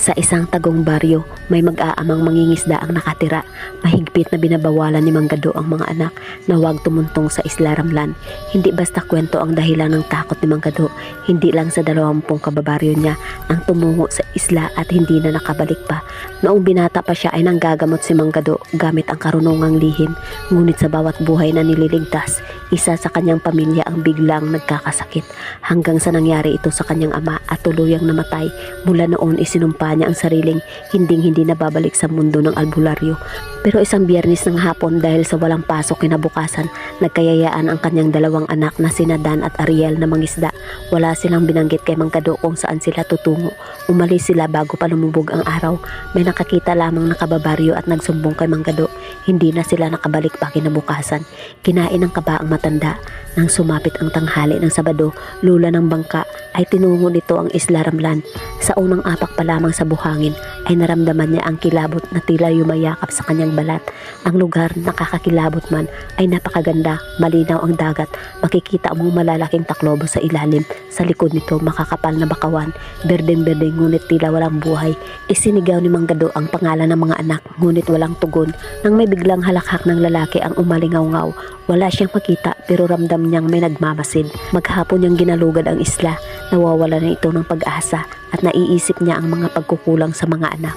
Sa isang tagong baryo, may mag-aamang mangingisda ang nakatira. Mahigpit na binabawalan ni Manggado ang mga anak na huwag tumuntong sa Isla Ramlan. Hindi basta kwento ang dahilan ng takot ni Manggado. Hindi lang sa dalawampung kababaryo niya ang tumungo sa isla at hindi na nakabalik pa. Noong binata pa siya ay nanggagamot si Manggado gamit ang karunungang lihim. Ngunit sa bawat buhay na nililigtas, isa sa kanyang pamilya ang biglang nagkakasakit hanggang sa nangyari ito sa kanyang ama at tuluyang namatay. Mula noon isinumpa niya ang sariling hinding hindi na babalik sa mundo ng albularyo. Pero isang biyernes ng hapon dahil sa walang pasok kinabukasan, nagkayayaan ang kanyang dalawang anak na sina Dan at Ariel na mangisda. Wala silang binanggit kay Mangkado kung saan sila tutungo. Umalis sila bago pa lumubog ang araw. May nakakita lamang na kababaryo at nagsumbong kay Mangkado. Hindi na sila nakabalik pa kinabukasan. Kinain ng kaba ang matanda. Nang sumapit ang tanghali ng Sabado, lula ng bangka ay tinungo nito ang Isla Ramlan. Sa unang apak pa lamang sa buhangin ay naramdaman niya ang kilabot na tila yumayakap sa kanyang balat. Ang lugar nakakakilabot man ay napakaganda, malinaw ang dagat, makikita mo malalaking taklobo sa ilalim. Sa likod nito makakapal na bakawan, berdeng-berdeng ngunit tila walang buhay. Isinigaw ni Manggado ang pangalan ng mga anak ngunit walang tugon. Nang may biglang halakhak ng lalaki ang umalingaw-ngaw, wala siyang makita pero ramdam niyang may nagmamasid. Maghapon niyang ginalugad ang isla, nawawala na ito ng pag-asa at naiisip niya ang mga pagkukulang sa mga anak.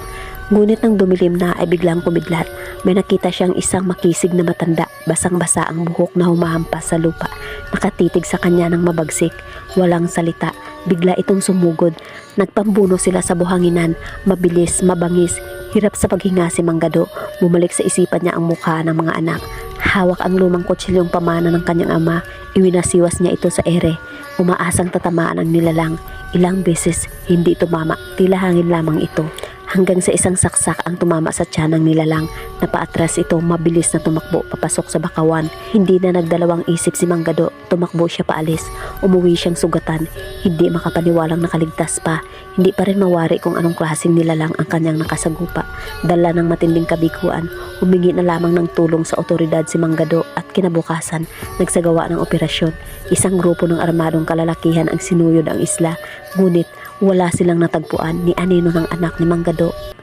Ngunit nang dumilim na ay biglang kumidlat. May nakita siyang isang makisig na matanda, basang-basa ang buhok na humahampas sa lupa. Nakatitig sa kanya ng mabagsik, walang salita. Bigla itong sumugod. Nagpambuno sila sa buhanginan, mabilis, mabangis. Hirap sa paghinga si Manggado. Bumalik sa isipan niya ang mukha ng mga anak. Hawak ang lumang kutsilyong pamana ng kanyang ama. Iwinasiwas niya ito sa ere. Umaasang tatamaan ang nilalang. Ilang beses, hindi tumama. Tila hangin lamang ito hanggang sa isang saksak ang tumama sa tiyan ng nilalang. Napaatras ito, mabilis na tumakbo papasok sa bakawan. Hindi na nagdalawang isip si Manggado, tumakbo siya paalis. Umuwi siyang sugatan, hindi makapaniwalang nakaligtas pa. Hindi pa rin mawari kung anong klaseng nilalang ang kanyang nakasagupa. Dala ng matinding kabiguan, humingi na lamang ng tulong sa otoridad si Manggado at kinabukasan, nagsagawa ng operasyon. Isang grupo ng armadong kalalakihan ang sinuyod ang isla, ngunit wala silang natagpuan ni Anino ng anak ni Manggado